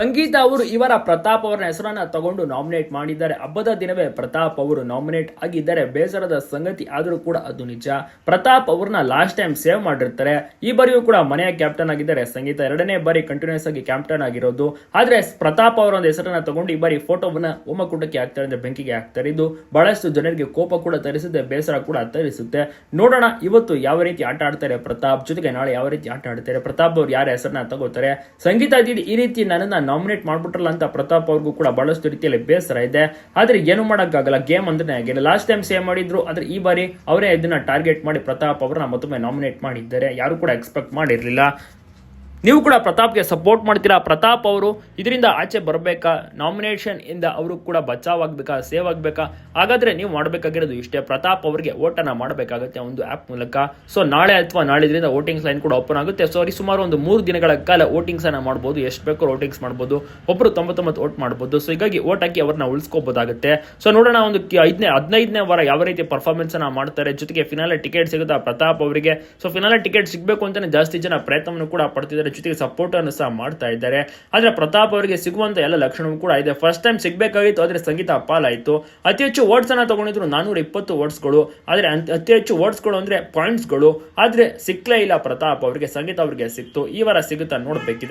ಸಂಗೀತ ಅವರು ಇವರ ಪ್ರತಾಪ್ ಅವರ ಹೆಸರನ್ನ ತಗೊಂಡು ನಾಮಿನೇಟ್ ಮಾಡಿದ್ದಾರೆ. ಹಬ್ಬದ ದಿನವೇ ಪ್ರತಾಪ್ ಅವರು ನಾಮಿನೇಟ್ ಆಗಿದ್ದಾರೆ. ಬೇಸರದ ಸಂಗತಿ ಆದರೂ ಕೂಡ ಅದು ನಿಜ. ಪ್ರತಾಪ್ ಅವ್ರನ್ನ ಲಾಸ್ಟ್ ಟೈಮ್ ಸೇವ್ ಮಾಡಿರ್ತಾರೆ. ಈ ಬಾರಿಯೂ ಕೂಡ ಮನೆಯ ಕ್ಯಾಪ್ಟನ್ ಆಗಿದ್ದಾರೆ. ಸಂಗೀತ ಎರಡನೇ ಬಾರಿ ಕಂಟಿನ್ಯೂಸ್ ಆಗಿ ಕ್ಯಾಪ್ಟನ್ ಆಗಿರೋದು. ಆದ್ರೆ ಪ್ರತಾಪ್ ಅವರ ಒಂದು ಹೆಸರನ್ನ ತಗೊಂಡು ಈ ಬಾರಿ ಫೋಟೋವನ್ನ ಹೋಮಕೂಟಕ್ಕೆ ಹಾಕ್ತಾರೆ ಅಂದ್ರೆ ಬೆಂಕಿಗೆ ಹಾಕ್ತಾರೆ ಇದು ಬಹಳಷ್ಟು ಜನರಿಗೆ ಕೋಪ ಕೂಡ ತರಿಸುತ್ತೆ ಬೇಸರ ಕೂಡ ತರಿಸುತ್ತೆ. ನೋಡೋಣ ಇವತ್ತು ಯಾವ ರೀತಿ ಆಟ ಆಡ್ತಾರೆ ಪ್ರತಾಪ್. ಜೊತೆಗೆ ನಾಳೆ ಯಾವ ರೀತಿ ಆಟ ಆಡ್ತಾರೆ? ಪ್ರತಾಪ್ ಅವ್ರು ಯಾರ ಹೆಸರನ್ನ ತಗೋತಾರೆ? ಸಂಗೀತ ಈ ರೀತಿ ನನ್ನನ್ನ ನಾಮಿನೇಟ್ ಮಾಡ್ಬಿಟ್ರಲ್ಲ ಅಂತ ಪ್ರತಾಪ್ ಅವ್ರಿಗೂ ಕೂಡ ಬಹಳಷ್ಟು ರೀತಿಯಲ್ಲಿ ಬೇಸರ ಇದೆ. ಆದ್ರೆ ಏನು ಮಾಡೋಕ್ಕಾಗಲ್ಲ ಗೇಮ್ ಅಂದ್ರೆ ಆಗಿಲ್ಲ ಲಾಸ್ಟ್ ಟೈಮ್ ಸೇವ್ ಮಾಡಿದ್ರು, ಆದ್ರೆ ಈ ಬಾರಿ ಅವರೇ ಇದನ್ನ ಟಾರ್ಗೆಟ್ ಮಾಡಿ ಪ್ರತಾಪ್ ಅವರನ್ನ ಮತ್ತೊಮ್ಮೆ ನಾಮಿನೇಟ್ ಮಾಡಿದ್ದಾರೆ. ಯಾರು ಕೂಡ ಎಕ್ಸ್ಪೆಕ್ಟ್ ಮಾಡಿರಲಿಲ್ಲ. ನೀವು ಕೂಡ ಪ್ರತಾಪ್ಗೆ ಸಪೋರ್ಟ್ ಮಾಡ್ತೀರಾ? ಪ್ರತಾಪ್ ಅವರು ಇದರಿಂದ ಆಚೆ ಬರಬೇಕಾ? ನಾಮಿನೇಷನ್ ಇಂದ ಅವರು ಕೂಡ ಬಚಾವ್ ಆಗಬೇಕಾ? ಸೇವ್ ಆಗಬೇಕಾ? ಹಾಗಾದ್ರೆ ನೀವು ಮಾಡಬೇಕಾಗಿರೋದು ಇಷ್ಟೇ. ಪ್ರತಾಪ್ ಅವರಿಗೆ ಓಟನ್ನು ಮಾಡಬೇಕಾಗುತ್ತೆ ಒಂದು ಆ್ಯಪ್ ಮೂಲಕ. ಸೊ ನಾಳೆ ಅಥವಾ ನಾಳಿದ್ರಿಂದ ವೋಟಿಂಗ್ಸ್ ಲೈನ್ ಕೂಡ ಓಪನ್ ಆಗುತ್ತೆ. ಸೊ ಸುಮಾರು ಒಂದು ಮೂರು ದಿನಗಳ ಕಾಲ ವೋಟಿಂಗ್ಸನ್ನು ಮಾಡ್ಬೋದು. ಎಷ್ಟು ಬೇಕೋ ವೋಟಿಂಗ್ಸ್ ಮಾಡ್ಬೋದು. ಒಬ್ಬರು ತೊಂಬತ್ತೊಂಬತ್ತು ವೋಟ್ ಮಾಡ್ಬೋದು. ಸೊ ಹೀಗಾಗಿ ಓಟ್ ಹಾಕಿ ಅವ್ರನ್ನ ಉಳಿಸ್ಕೋಬೋದಾಗುತ್ತೆ. ಸೊ ನೋಡೋಣ ಒಂದು ಐದನೇ, ಹದಿನೈದನೇ ವಾರ ಯಾವ ರೀತಿ ಪರ್ಫಾರ್ಮೆನ್ಸ್ ಅನ್ನ ಮಾಡ್ತಾರೆ. ಜೊತೆಗೆ ಫಿನಾಲೆ ಟಿಕೆಟ್ ಸಿಗುತ್ತಾ ಪ್ರತಾಪ್ ಅವರಿಗೆ? ಸೊ ಫಿನಾಲೆ ಟಿಕೆಟ್ ಸಿಗಬೇಕು ಅಂತಲೇ ಜಾಸ್ತಿ ಜನ ಪ್ರಯತ್ನವನ್ನು ಕೂಡ ಪಡ್ತಿದ್ದಾರೆ. ಜೊತೆಗೆ ಸಪೋರ್ಟ್ ಅನ್ನು ಸಹ ಮಾಡ್ತಾ ಇದ್ದಾರೆ. ಆದರೆ ಪ್ರತಾಪ್ ಅವರಿಗೆ ಸಿಗುವಂತ ಎಲ್ಲ ಲಕ್ಷಣವೂ ಕೂಡ ಇದೆ. ಫಸ್ಟ್ ಟೈಮ್ ಸಿಗಬೇಕಾಗಿತ್ತು, ಆದರೆ ಸಂಗೀತ ಪಾಲಾಯಿತು. ಅತಿ ಹೆಚ್ಚು ಅನ್ನ ತಗೊಂಡಿದ್ರು ನಾನೂರ ಇಪ್ಪತ್ತು ವರ್ಡ್ಸ್ಗಳು ಆದರೆ ಅತಿ ಹೆಚ್ಚು ವರ್ಡ್ಸ್ಗಳು ಅಂದ್ರೆ ಪಾಯಿಂಟ್ಸ್ಗಳು ಆದರೆ ಸಿಕ್ಕಲೇ ಇಲ್ಲ ಪ್ರತಾಪ್ ಅವರಿಗೆ, ಸಂಗೀತ ಅವರಿಗೆ ಸಿಕ್ತು. ಈ ವಾರ ಸಿಗುತ್ತಾ ನೋಡ್ಬೇಕಿದೆ.